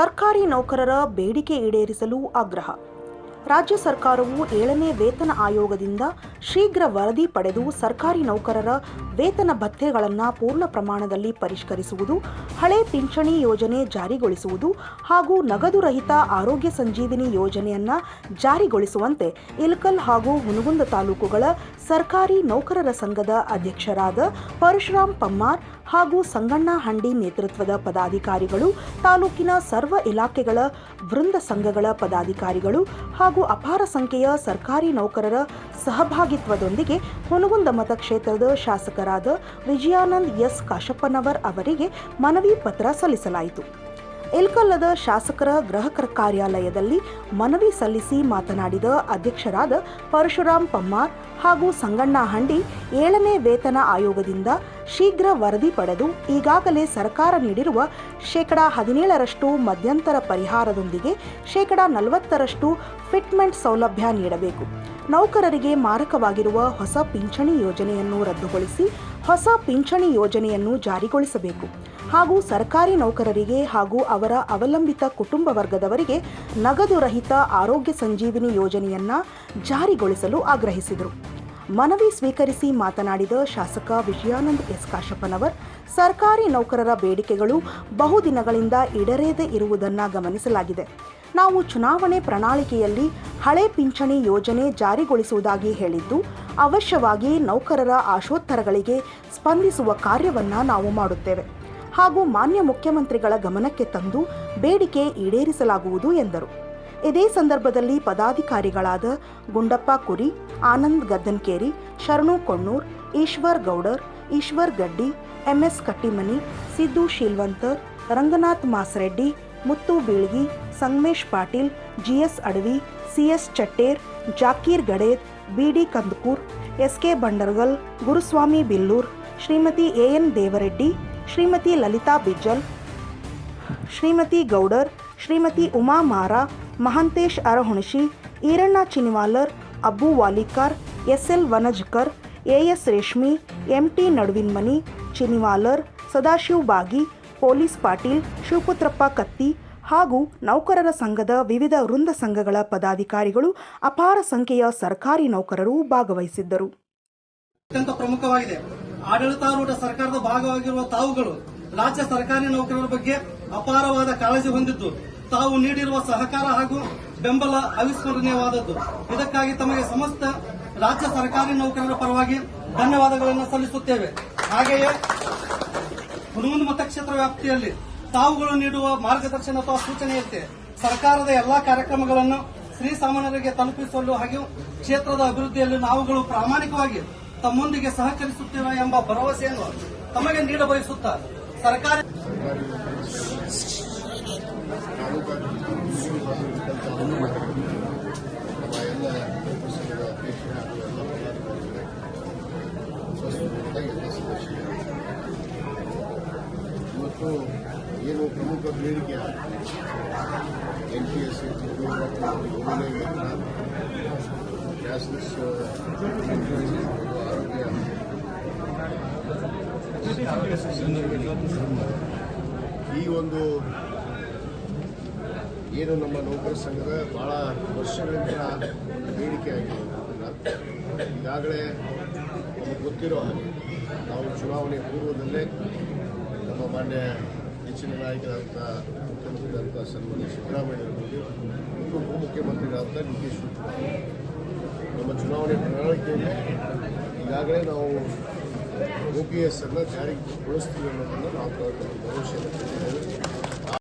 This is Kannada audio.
ಸರ್ಕಾರಿ ನೌಕರರ ಬೇಡಿಕೆ ಈಡೇರಿಸಲು ಆಗ್ರಹ ರಾಜ್ಯ ಸರ್ಕಾರವು ಏಳನೇ ವೇತನ ಆಯೋಗದಿಂದ ಶೀಘ್ರ ವರದಿ ಪಡೆದು ಸರ್ಕಾರಿ ನೌಕರರ ವೇತನ ಭತ್ಯೆಗಳನ್ನು ಪೂರ್ಣ ಪ್ರಮಾಣದಲ್ಲಿ ಪರಿಷ್ಕರಿಸುವುದು, ಹಳೆ ಪಿಂಚಣಿ ಯೋಜನೆ ಜಾರಿಗೊಳಿಸುವುದು ಹಾಗೂ ನಗದು ರಹಿತ ಆರೋಗ್ಯ ಸಂಜೀವಿನಿ ಯೋಜನೆಯನ್ನು ಜಾರಿಗೊಳಿಸುವಂತೆ ಇಲ್ಕಲ್ ಹಾಗೂ ಹುನಗುಂದ ತಾಲೂಕುಗಳ ಸರ್ಕಾರಿ ನೌಕರರ ಸಂಘದ ಅಧ್ಯಕ್ಷರಾದ ಪರಶುರಾಮ್ ಪಮ್ಮಾರ್ ಹಾಗೂ ಸಂಗಣ್ಣ ಹಂಡಿ ನೇತೃತ್ವದ ಪದಾಧಿಕಾರಿಗಳು, ತಾಲೂಕಿನ ಸರ್ವ ಇಲಾಖೆಗಳ ವೃಂದ ಸಂಘಗಳ ಪದಾಧಿಕಾರಿಗಳು ಹಾಗೂ ಅಪಾರ ಸಂಖ್ಯೆಯ ಸರ್ಕಾರಿ ನೌಕರರ ಸಹಭಾಗಿತ್ವದೊಂದಿಗೆ ಹುನಗುಂದ ಮತಕ್ಷೇತ್ರದ ಶಾಸಕರಾದ ವಿಜಯಾನಂದ್ ಎಸ್ ಕಾಶಪ್ಪನವರ್ ಅವರಿಗೆ ಮನವಿ ಪತ್ರ ಸಲ್ಲಿಸಲಾಯಿತು. ಇಲ್ಕಲ್ಲದ ಶಾಸಕರ ಗೃಹ ಕ- ಕಾರ್ಯಾಲಯದಲ್ಲಿ ಮನವಿ ಸಲ್ಲಿಸಿ ಮಾತನಾಡಿದ ಅಧ್ಯಕ್ಷರಾದ ಪರಶುರಾಮ್ ಪಮ್ಮಾರ್ ಹಾಗೂ ಸಂಗಣ್ಣ ಹಂಡಿ ಏಳನೇ ವೇತನ ಆಯೋಗದಿಂದ ಶೀಘ್ರ ವರದಿ ಪಡೆದು ಈಗಾಗಲೇ ಸರ್ಕಾರ ನೀಡಿರುವ ಶೇಕಡಾ ಹದಿನೇಳರಷ್ಟು ಮಧ್ಯಂತರ ಪರಿಹಾರದೊಂದಿಗೆ ಶೇಕಡಾ ನಲವತ್ತರಷ್ಟು ಫಿಟ್ಮೆಂಟ್ ಸೌಲಭ್ಯ ನೀಡಬೇಕು. ನೌಕರರಿಗೆ ಮಾರಕವಾಗಿರುವ ಹೊಸ ಪಿಂಚಣಿ ಯೋಜನೆಯನ್ನು ರದ್ದುಗೊಳಿಸಿ ಹೊಸ ಪಿಂಚಣಿ ಯೋಜನೆಯನ್ನು ಜಾರಿಗೊಳಿಸಬೇಕು. ಹಾಗೂ ಸರ್ಕಾರಿ ನೌಕರರಿಗೆ ಹಾಗೂ ಅವರ ಅವಲಂಬಿತ ಕುಟುಂಬ ವರ್ಗದವರಿಗೆ ನಗದು ರಹಿತ ಆರೋಗ್ಯ ಸಂಜೀವಿನಿ ಯೋಜನೆಯನ್ನ ಜಾರಿಗೊಳಿಸಲು ಆಗ್ರಹಿಸಿದರು. ಮನವಿ ಸ್ವೀಕರಿಸಿ ಮಾತನಾಡಿದ ಶಾಸಕ ವಿಜಯಾನಂದ್ ಎಸ್ ಕಾಶಪ್ಪನವರ್, ಸರ್ಕಾರಿ ನೌಕರರ ಬೇಡಿಕೆಗಳು ಬಹುದಿನಗಳಿಂದ ಈಡೇರದೇ ಇರುವುದನ್ನು ಗಮನಿಸಲಾಗಿದೆ. ನಾವು ಚುನಾವಣೆ ಪ್ರಣಾಳಿಕೆಯಲ್ಲಿ ಹಳೆ ಪಿಂಚಣಿ ಯೋಜನೆ ಜಾರಿಗೊಳಿಸುವುದಾಗಿ ಹೇಳಿದ್ದು, ಅವಶ್ಯವಾಗಿ ನೌಕರರ ಆಶೋತ್ತರಗಳಿಗೆ ಸ್ಪಂದಿಸುವ ಕಾರ್ಯವನ್ನು ನಾವು ಮಾಡುತ್ತೇವೆ. ಹಾಗೂ ಮಾನ್ಯ ಮುಖ್ಯಮಂತ್ರಿಗಳ ಗಮನಕ್ಕೆ ತಂದು ಬೇಡಿಕೆ ಈಡೇರಿಸಲಾಗುವುದು ಎಂದರು. ಇದೇ ಸಂದರ್ಭದಲ್ಲಿ ಪದಾಧಿಕಾರಿಗಳಾದ ಗುಂಡಪ್ಪ ಕುರಿ, ಆನಂದ್ ಗದ್ದನ್ಕೇರಿ, ಶರಣು Konnur, Ishwar Gowdar, Ishwar Gaddi, M S Kattimani, Siddu Sheelvantar, Ranganath Masareddy, Muttu Bilgi, Sangamesh Patil, G S Adavi, C S Chatter, Jakir Gaded, B D Kandakur, S K Bandargal, Guruswamy Billur, Shrimati A N Devareddy Shrimati Lalita Bijjal, Shrimati Gowdar, Shrimati Uma Mara, Mahantesh Arahunashi, Iranna Chiniwalar, Abbu Valikar, S L Vanajkar A S Reshmi M T Naduvinmani, Chiniwalar, Sadashiv Bagi, police Patil, Shivaputrappa ಕತ್ತಿ ಹಾಗೂ ನೌಕರರ ಸಂಘದ ವಿವಿಧ ವೃಂದ ಸಂಘಗಳ ಪದಾಧಿಕಾರಿಗಳು ಅಪಾರ ಸಂಖ್ಯೆಯ ಸರ್ಕಾರಿ ನೌಕರರು ಭಾಗವಹಿಸಿದ್ದರು. ಅತ್ಯಂತ ಪ್ರಮುಖವಾಗಿದೆ. ಆಡಳಿತಾರೂಢ ಸರ್ಕಾರದ ಭಾಗವಾಗಿರುವ ತಾವುಗಳು ರಾಜ್ಯ ಸರ್ಕಾರಿ ನೌಕರರ ಬಗ್ಗೆ ಅಪಾರವಾದ ಕಾಳಜಿ ಹೊಂದಿದ್ದು, ತಾವು ನೀಡಿರುವ ಸಹಕಾರ ಹಾಗೂ ಬೆಂಬಲ ಅವಿಸ್ಮರಣೀಯವಾದದ್ದು. ಇದಕ್ಕಾಗಿ ತಮಗೆ ಸಮಸ್ತ ರಾಜ್ಯ ಸರ್ಕಾರಿ ನೌಕರರ ಪರವಾಗಿ ಧನ್ಯವಾದಗಳನ್ನು ಸಲ್ಲಿಸುತ್ತೇವೆ. ಹಾಗೆಯೇ ಹುನಗುಂದ ಮತಕ್ಷೇತ್ರ ವ್ಯಾಪ್ತಿಯಲ್ಲಿ ತಾವುಗಳು ನೀಡುವ ಮಾರ್ಗದರ್ಶನ ಅಥವಾ ಸೂಚನೆಯಂತೆ ಸರ್ಕಾರದ ಎಲ್ಲಾ ಕಾರ್ಯಕ್ರಮಗಳನ್ನು ಶ್ರೀ ಸಾಮಾನ್ಯರಿಗೆ ತಲುಪಿಸಲು ಹಾಗೂ ಕ್ಷೇತ್ರದ ಅಭಿವೃದ್ಧಿಯಲ್ಲಿ ನಾವುಗಳು ಪ್ರಾಮಾಣಿಕವಾಗಿ ತಮ್ಮೊಂದಿಗೆ ಸಹಕರಿಸುತ್ತೇವೆ ಎಂಬ ಭರವಸೆಯನ್ನು ತಮಗೆ ನೀಡ ಸರ್ಕಾರ ಇವತ್ತು ಏನು ಪ್ರಮುಖ ಬೇಡಿಕೆ ಎನ್ ಪಿ ಎಸ್ ವೇತನ ಕ್ಯಾಶ್ಲೆಸ್ ಆರೋಗ್ಯ ಈ ಒಂದು ಏನು ನಮ್ಮ ನೌಕರ ಸಂಘದ ಭಾಳ ವರ್ಷಗಳಿಂದ ಬೇಡಿಕೆ ಆಗಿರೋದ್ರಿಂದ ಈಗಾಗಲೇ ನಮಗೆ ಗೊತ್ತಿರೋ ಹಾಗೆ ನಾವು ಚುನಾವಣೆ ಪೂರ್ವದಲ್ಲೇ ನಮ್ಮ ಮಾನ್ಯ ಹೆಚ್ಚಿನ ನಾಯಕರಾದಂಥ ಮುಖ್ಯಮಂತ್ರಿಗಳಂಥ ಸನ್ಮಾನ್ಯ ಸಿದ್ದರಾಮಯ್ಯ ಇನ್ನು ಉಪಮುಖ್ಯಮಂತ್ರಿಗಳಾದಂಥ ನಿತೀಶ್ ಕುಮಾರ್ ನಮ್ಮ ಚುನಾವಣೆ ಪ್ರಣಾಳಿಕೆಯಲ್ಲಿ ಈಗಾಗಲೇ ನಾವು ಒ ಪಿ ಎಸ್ ಅನ್ನು ಜಾರಿಗೊಳಿಸ್ತೀವಿ ಅನ್ನೋದನ್ನು ನಾವು ಭವಿಷ್ಯದಲ್ಲಿ